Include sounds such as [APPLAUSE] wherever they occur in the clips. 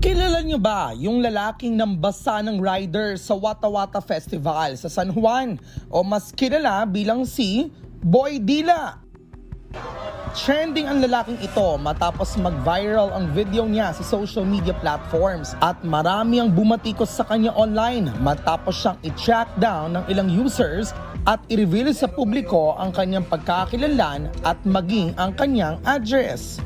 Kilala niyo ba yung lalaking nambasa ng rider sa Wata Wata Festival sa San Juan o mas kilala bilang si Boy Dila? Trending ang lalaking ito matapos mag-viral ang video niya sa social media platforms at marami ang bumatikos sa kanya online matapos siyang i-track down ng ilang users at i-reveal sa publiko ang kanyang pagkakakilanlan at maging ang kanyang address.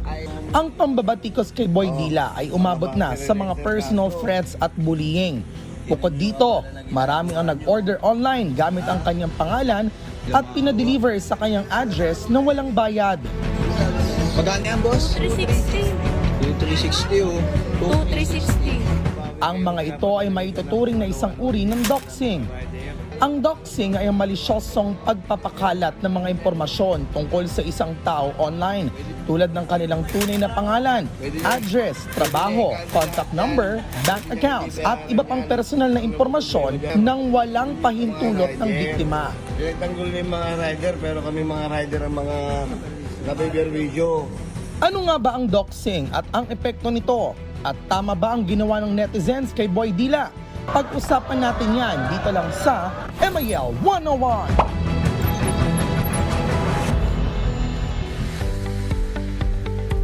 Ang pambabatikos kay Boy Dila ay umabot na sa mga personal threats at bullying. Bukod dito, marami ang nag-order online gamit ang kanyang pangalan at pinadeliver sa kanyang address na walang bayad. Magkano yan, boss? 360. Yung 360 oh. 2, 360. Ang mga ito ay maituturing na isang uri ng doxing. Ang doxing ay ang malisyosong pagpapakalat ng mga impormasyon tungkol sa isang tao online tulad ng kanilang tunay na pangalan, address, trabaho, contact number, bank accounts at iba pang personal na impormasyon nang walang pahintulot ng biktima. Tinagtanggol na yung mga rider pero kami mga rider ang mga nabibigyan video. Ano nga ba ang doxing at ang epekto nito? At tama ba ang ginawa ng netizens kay Boy Dila? Pag-usapan natin yan dito lang sa MIL 101.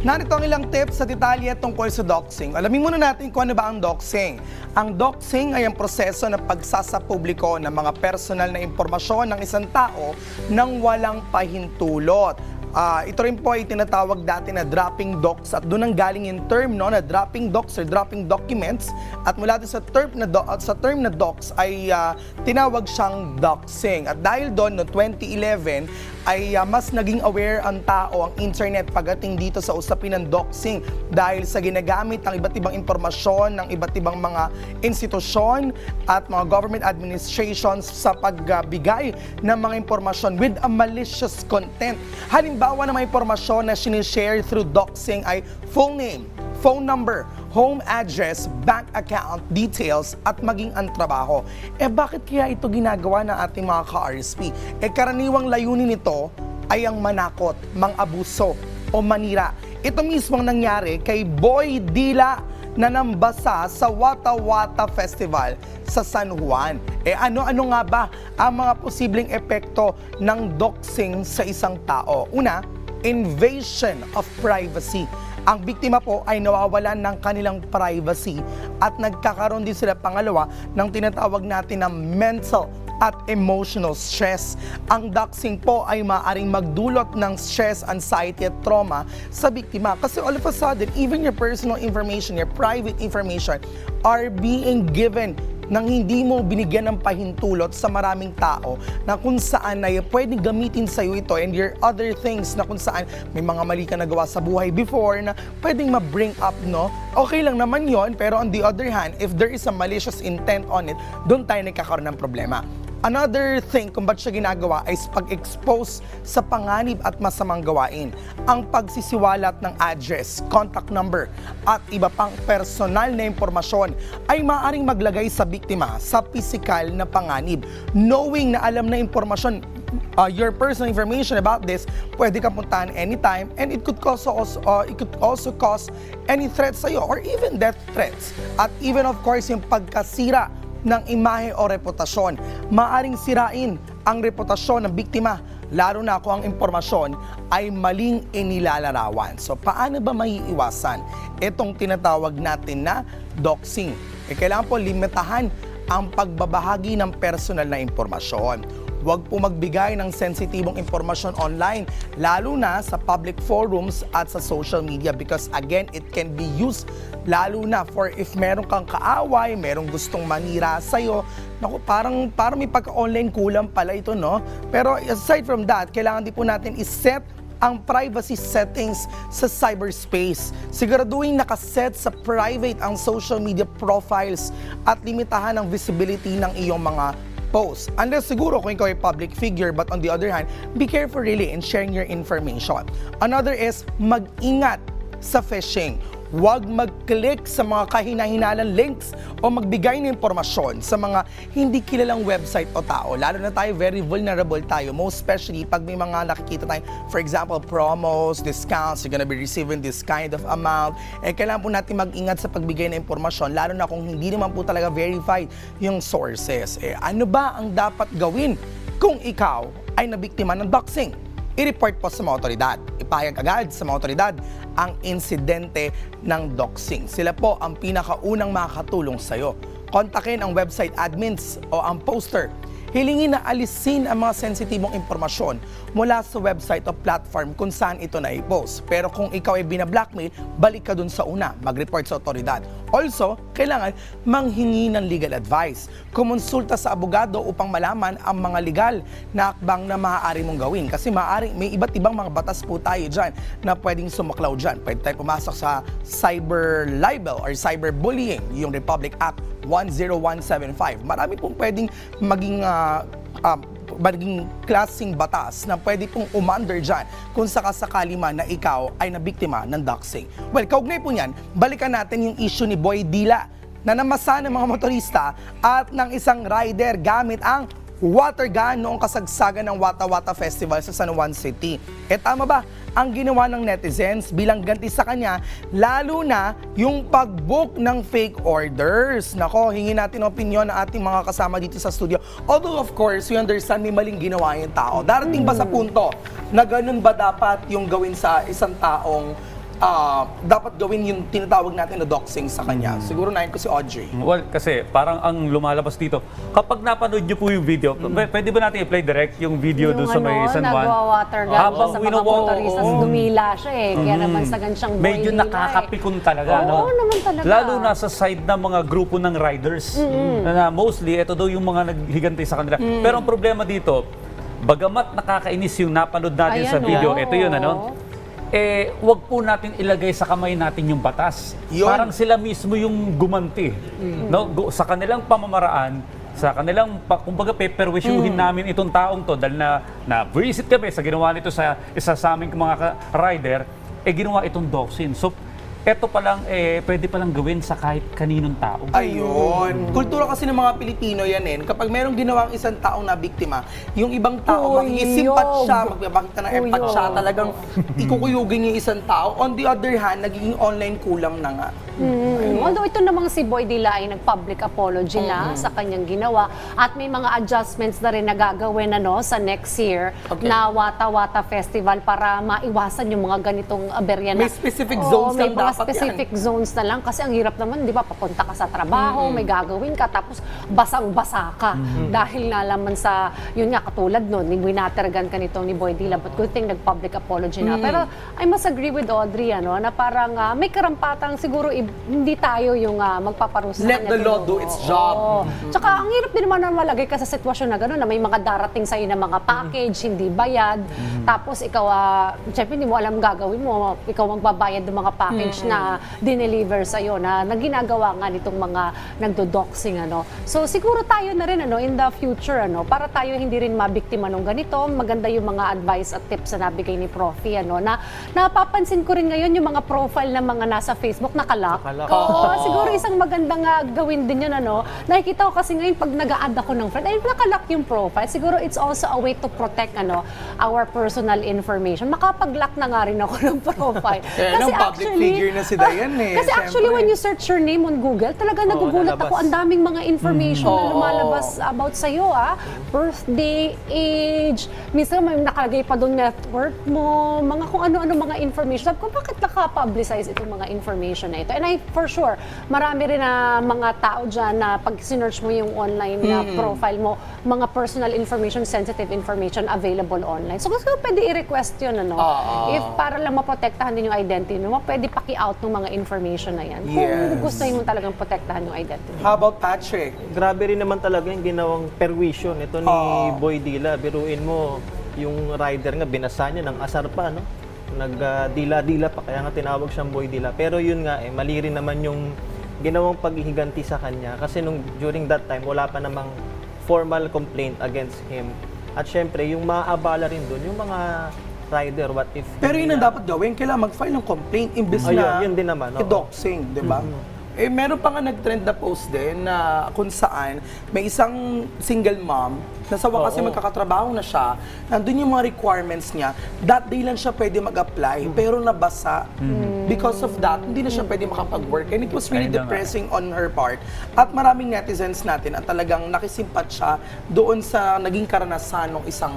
Narito ang ilang tips sa detalye tungkol sa doxing. Alamin muna natin kung ano ba ang doxing. Ang doxing ay ang proseso ng pagsasapubliko ng mga personal na impormasyon ng isang tao nang walang pahintulot. Ah, ito rin po ay tinatawag dati na dropping docs at doon ang galing yung term no na dropping docs or dropping documents at mula doon sa term na do- at sa term na docs ay ah, tinawag siyang doxing at dahil doon no 2011 ay ah, mas naging aware ang tao ang internet pagdating dito sa usapin ng doxing dahil sa ginagamit ng iba't ibang impormasyon ng iba't ibang mga institusyon at mga government administrations sa pagbigay ng mga impormasyon with a malicious content. Halimbawa ng mga impormasyon na sinishare through doxing ay full name, phone number, home address, bank account details at maging ang trabaho. Eh bakit kaya ito ginagawa ng ating mga ka-RSP? Eh karaniwang layunin nito ay ang manakot, mang-abuso o manira. Ito mismo ang nangyari kay Boy Dila na nambasa sa Wata Wata Festival sa San Juan. Eh ano-ano nga ba ang mga posibleng epekto ng doxing sa isang tao? Una, invasion of privacy. Ang biktima po ay nawawalan ng kanilang privacy at nagkakaroon din sila pangalawa ng tinatawag natin na mental at emotional stress. Ang doxing po ay maaaring magdulot ng stress, anxiety at trauma sa biktima. Kasi all of a sudden, even your personal information, your private information are being given nang hindi mo binigyan ng pahintulot sa maraming tao na kung saan na pwedeng gamitin sa iyo ito and your other things na kung saan may mga mali ka nagawa sa buhay before na pwedeng ma-bring up, no? Okay lang naman yon pero on the other hand, if there is a malicious intent on it, doon tayo nagkakaroon ng problema. Another thing kung ba't siya ginagawa is pag-expose sa panganib at masamang gawain. Ang pagsisiwalat ng address, contact number, at iba pang personal na impormasyon ay maaaring maglagay sa biktima sa pisikal na panganib. Knowing na alam na impormasyon, uh, your personal information about this, pwede ka puntahan anytime and it could cause also, uh, it could also cause any threats sa'yo or even death threats. At even of course yung pagkasira ng imahe o reputasyon. Maaring sirain ang reputasyon ng biktima, lalo na kung ang impormasyon ay maling inilalarawan. So paano ba maiiwasan itong tinatawag natin na doxing? Eh, kailangan po limitahan ang pagbabahagi ng personal na impormasyon. Huwag po magbigay ng sensitibong impormasyon online, lalo na sa public forums at sa social media because again, it can be used lalo na for if meron kang kaaway, merong gustong manira sa'yo. Naku, parang, parang may pagka-online kulang pala ito, no? Pero aside from that, kailangan din po natin iset ang privacy settings sa cyberspace. Siguraduhin nakaset sa private ang social media profiles at limitahan ang visibility ng iyong mga posts. Unless siguro kung ikaw ay public figure, but on the other hand, be careful really in sharing your information. Another is mag-ingat sa phishing. Huwag mag-click sa mga kahina-hinalang links o magbigay ng impormasyon sa mga hindi kilalang website o tao. Lalo na tayo, very vulnerable tayo. Most especially pag may mga nakikita tayo, for example, promos, discounts, you're gonna be receiving this kind of amount. Eh, kailangan po natin mag-ingat sa pagbigay ng impormasyon, lalo na kung hindi naman po talaga verified yung sources. Eh, ano ba ang dapat gawin kung ikaw ay nabiktima ng doxing? I-report po sa mga otoridad. Ipahayag agad sa mga otoridad ang insidente ng doxing. Sila po ang pinakaunang makakatulong sa iyo. Kontakin ang website admins o ang poster. Hilingin na alisin ang mga sensitibong impormasyon mula sa website o platform kung saan ito na i-post. Pero kung ikaw ay binablockmail, balik ka dun sa una, mag-report sa otoridad. Also, kailangan manghingi ng legal advice. Kumonsulta sa abogado upang malaman ang mga legal na akbang na maaari mong gawin. Kasi maaari, may iba't ibang mga batas po tayo dyan na pwedeng sumaklaw dyan. Pwede tayo pumasok sa cyber libel or cyberbullying, yung Republic Act 10175. Marami pong pwedeng maging ah, ah, maging klaseng batas na pwede pong umandar dyan kung sakasakali man na ikaw ay nabiktima ng doxing. Well, kaugnay po niyan, balikan natin yung issue ni Boy Dila na namasa ng mga motorista at ng isang rider gamit ang water gun noong kasagsagan ng Wata Wata Festival sa San Juan City. E tama ba ang ginawa ng netizens bilang ganti sa kanya, lalo na yung pag-book ng fake orders. Nako, hingi natin opinion ng ating mga kasama dito sa studio. Although of course, we understand may maling ginawa yung tao. Darating ba sa punto na ganun ba dapat yung gawin sa isang taong ah, dapat gawin yung tinatawag natin na doxing sa kanya? Siguro nahin ko si Audrey. Well, kasi parang ang lumalabas dito, kapag napanood nyo po yung video, p- pwede ba natin i-play direct yung video yung doon sa may ano, San Juan? nagwa-water gun Habang sa mga motoristas, oo. dumila siya eh. Kaya naman sa gansyang boy Medyo nila nakakapikon talaga, Oo, no? naman talaga. Lalo na sa side ng mga grupo ng riders. Na, na mostly, ito daw yung mga naghigantay sa kanila. Pero ang problema dito, bagamat nakakainis yung napanood natin Ayan, sa video, oo. ito yun, ano? Eh, wag po natin ilagay sa kamay natin yung batas. Yun. Parang sila mismo yung gumanti. No? Gu- Sa kanilang pamamaraan, sa kanilang, kumbaga, peperwisyuhin namin itong taong to dahil na, na visit kami sa ginawa nito sa isa sa aming mga rider, eh ginawa itong doxing. So, eto pa lang, eh, pwede pa lang gawin sa kahit kaninong tao. Ayun. Kultura kasi ng mga Pilipino yan eh. Kapag merong ginawang isang taong na biktima, yung ibang tao Kuyog. makikisimpat siya, magpapakita ng empat siya, talagang ikukuyugin yung isang tao. On the other hand, nagiging online kulam na nga. Mm. Although ito namang si Boy Dila ay nag-public apology na sa kanyang ginawa at may mga adjustments na rin na gagawin ano, sa next year Okay. na Wata Wata Festival para maiwasan yung mga ganitong aberya na. May specific Oo, zones may lang mga specific zones na lang kasi ang hirap naman, di ba, papunta ka sa trabaho, may gagawin ka, tapos basang-basa ka. Dahil nalaman sa, yun nga, katulad nun, ni winatergan ka nito ni Boy Dila, but good thing nag-public apology na. Pero I must agree with Audrey, ano, na parang ah, may karampatang siguro hindi tayo yung ah, magpaparusa. Let the law do its job. Oo. Tsaka ang hirap din naman na malagay ka sa sitwasyon na gano'n na may mga darating sa'yo na mga package, hindi bayad. Tapos ikaw, uh, syempre hindi mo alam gagawin mo. Ikaw magbabayad ng mga package na dineliver sa'yo na, na ginagawa nga nitong mga nagdo-doxing. Ano. So siguro tayo na rin ano, in the future, ano, para tayo hindi rin mabiktima ng ganito, maganda yung mga advice at tips na nabigay ni Profi. Ano, na napapansin ko rin ngayon yung mga profile ng mga nasa Facebook nakalock. Oo, siguro isang magandang ah, gawin din yun, ano. Nakikita ko kasi ngayon pag nag-a-add ako ng friend, ay nakalock yung profile. Siguro it's also a way to protect, ano, our personal information. Makapag-lock na nga rin ako ng profile. [LAUGHS] Kaya lang, public figure na si Diane eh, Kasi actually, syempre. when you search your name on Google, talaga nagugulat ako. Ang daming mga information na Oo. lumalabas about sa'yo, ah. Birthday, age, minsan may nakalagay pa doon net worth mo, mga kung ano-ano mga information. Sabi ko, bakit naka-publicize itong mga information na ito? And I, for sure, marami rin na mga tao dyan na pag sinerch mo yung online na profile mo, mga personal information, sensitive information available online. So, gusto ko pwede i-request yun, ano? Oo. If para lang maprotektahan din yung identity mo, pwede paki-out ng mga information na yan. Yes. Kung gusto mo talagang protektahan yung identity. How about Patrick? Grabe rin naman talaga yung ginawang perwisyon ito ni Oo. Boy Dila. Biruin mo, yung rider nga, binasa niya ng asar pa, no? Nagdila-dila pa, kaya nga tinawag siyang Boy Dila. Pero yun nga, eh, mali rin naman yung ginawang paghihiganti sa kanya. Kasi nung during that time, wala pa namang formal complaint against him. At syempre, yung maaabala rin doon, yung mga rider, what if... Pero yun ang dapat gawin, kailangan mag-file ng complaint imbes Ayun, na yun din naman, oo. i-doxing, di ba? Eh, meron pa nga nag-trend na post din na kung saan may isang single mom na sa wakas Oo. magkakatrabaho na siya, nandun yung mga requirements niya, that day lang siya pwede mag-apply, Mm. pero nabasa. Because of that, hindi na siya pwede makapag-work. And it was really Ayun na nga. depressing on her part. At maraming netizens natin ang talagang nakisimpat siya doon sa naging karanasan ng isang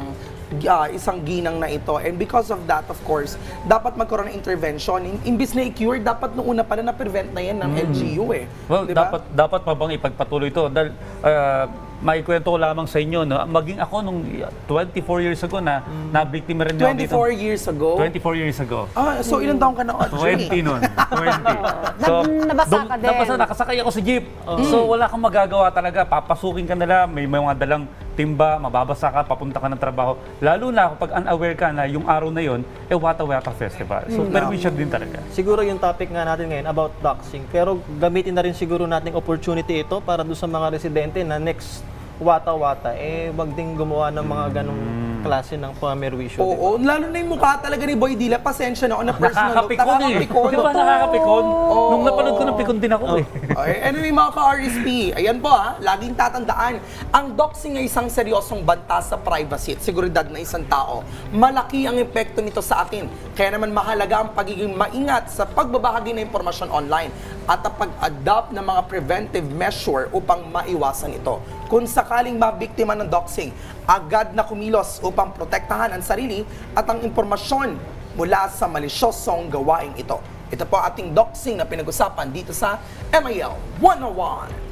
ah, isang ginang na ito. And because of that, of course, dapat magkaroon ng intervention. In, imbis na i-cure, dapat noong una pala na-prevent na yan ng LGU eh. Well, Di ba? dapat dapat pa bang ipagpatuloy ito dahil uh, maikwento ko lamang sa inyo no maging ako nung 24 years ago na nabiktima rin ako dito 24 years ago. 24 years ago Ah, so ilang taong ka na, Audrey? 20 nun. 20. Nab- [LAUGHS] nabasa ka din. Nabasa, nakasakay ako sa jeep. So wala kang magagawa talaga. Papasukin ka nila, may mga dalang timba, mababasa ka, papunta ka ng trabaho. Lalo na kapag unaware ka na yung araw na yon, eh Wata Wata Festival. So permission din talaga. Siguro yung topic nga natin ngayon about doxing. Pero gamitin na rin siguro nating opportunity ito para doon sa mga residente na next wata-wata, eh wag din gumawa ng mga ganong klase ng ba? Oo, lalo na yung mukha talaga ni Boy Dila. Pasensya na, on a personal note. Nakakapikon eh. Nakakapikon. Di ba nakakapikon? Nung napanood ko ng pikon din ako eh. Okay, anyway mga ka-RSP, ayan po ha, laging tatandaan, ang doxing ay isang seryosong banta sa privacy at seguridad ng isang tao. Malaki ang epekto nito sa atin. Kaya naman mahalaga ang pagiging maingat sa pagbabahagi ng impormasyon online at ang pag-adopt ng mga preventive measure upang maiwasan ito. Kung sakaling mabiktima ng doxing, agad na kumilos upang protektahan ang sarili at ang impormasyon mula sa malisyosong gawaing ito. Ito po ating doxing na pinag-usapan dito sa MIL 101.